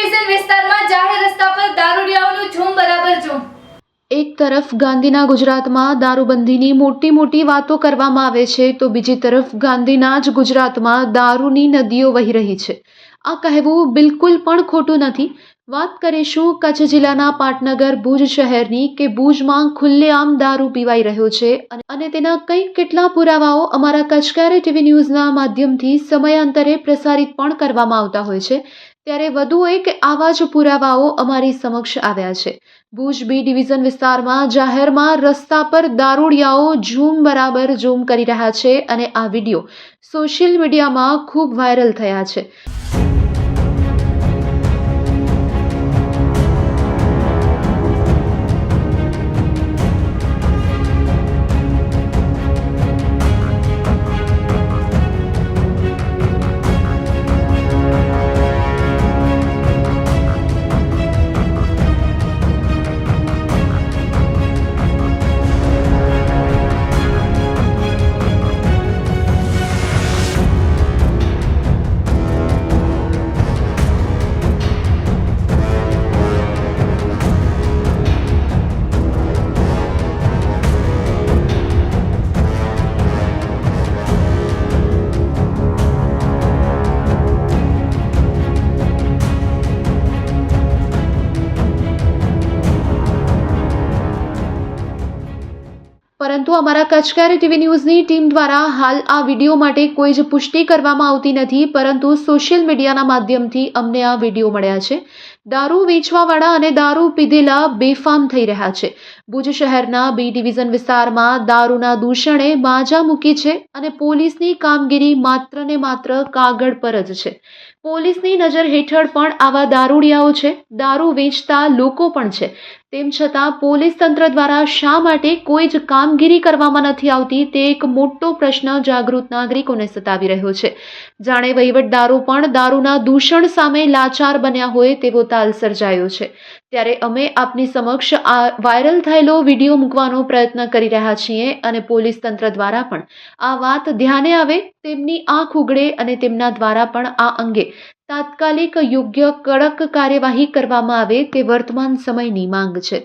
Division વિસ્તારમાં જાહેર રસ્તા પર દારૂડિયાઓનું ઝૂમ બરાબર ઝૂમ એક તરફ ગાંધીના ગુજરાતમાં દારૂબંધીની મોટી મોટી વાતો કરવામાં આવે છે, તો બીજી તરફ ગાંધીના જ ગુજરાતમાં દારૂની નદીઓ વહી રહી છે. આ કહેવું બિલકુલ પણ ખોટું નથી. વાત કરીશું કચ્છ જિલ્લાના પાટનગર ભુજ શહેરની, કે ભુજમાં ખુલ્લેઆમ દારૂ પીવાઈ રહ્યો છે, અને તેના કંઈક કેટલા પુરાવાઓ અમારા કચકારે ટીવી ન્યૂઝના માધ્યમથી સમયાંતરે પ્રસારિત પણ કરવામાં આવતા હોય છે. ત્યારે વધુ એક આવા જ પુરાવાઓ અમારી સમક્ષ આવ્યા છે. ભુજ બી ડિવિઝન વિસ્તારમાં જાહેરમાં રસ્તા પર દારૂડિયાઓ ઝૂમ બરાબર ઝૂમ કરી રહ્યા છે અને આ વીડિયો સોશિયલ મીડિયામાં ખૂબ વાયરલ થયા છે. પરંતુ અમારા કચકારી ટીવી ન્યૂઝની ટીમ દ્વારા હાલ આ વીડિયો માટે કોઈ જ પુષ્ટિ કરવામાં આવતી નથી, પરંતુ સોશિયલ મીડિયાના માધ્યમથી અમને આ વીડિયો મળ્યા છે. દારૂ વેચવાવાળા અને દારૂ પીધેલા બેફામ થઈ રહ્યા છે. ભુજ શહેરના બી ડિવિઝન વિસ્તારમાં દારૂના દૂષણે બાજા મૂકી છે અને પોલીસની કામગીરી માત્ર ને માત્ર કાગળ પર જ છે. પોલીસની નજર હેઠળ પણ આવા દારૂડિયાઓ છે. દારૂ વેચતા લોકો પણ છે. તેમ છતાં પોલીસ તંત્ર દ્વારા શા માટે કોઈ જ કામગીરી કરવામાં નથી આવતી તે એક મોટો પ્રશ્ન જાગૃત નાગરિકોને સતાવી રહ્યો છે. જાણે વહીવટદારો પણ દારૂના દૂષણ સામે લાચાર બન્યા હોય તેવો તાલ સર્જાયો છે. ત્યારે અમે આપની સમક્ષ આ વાયરલ થયેલો વીડિયો મૂકવાનો પ્રયત્ન કરી રહ્યા છીએ અને પોલીસ તંત્ર દ્વારા પણ. આ વાત ધ્યાને આવે તેમની આંખ ઉગડે અને તેમના દ્વારા પણ આ અંગે તાત્કાલિક યોગ્ય કડક કાર્યવાહી કરવામાં આવે તે વર્તમાન સમયની માંગ છે.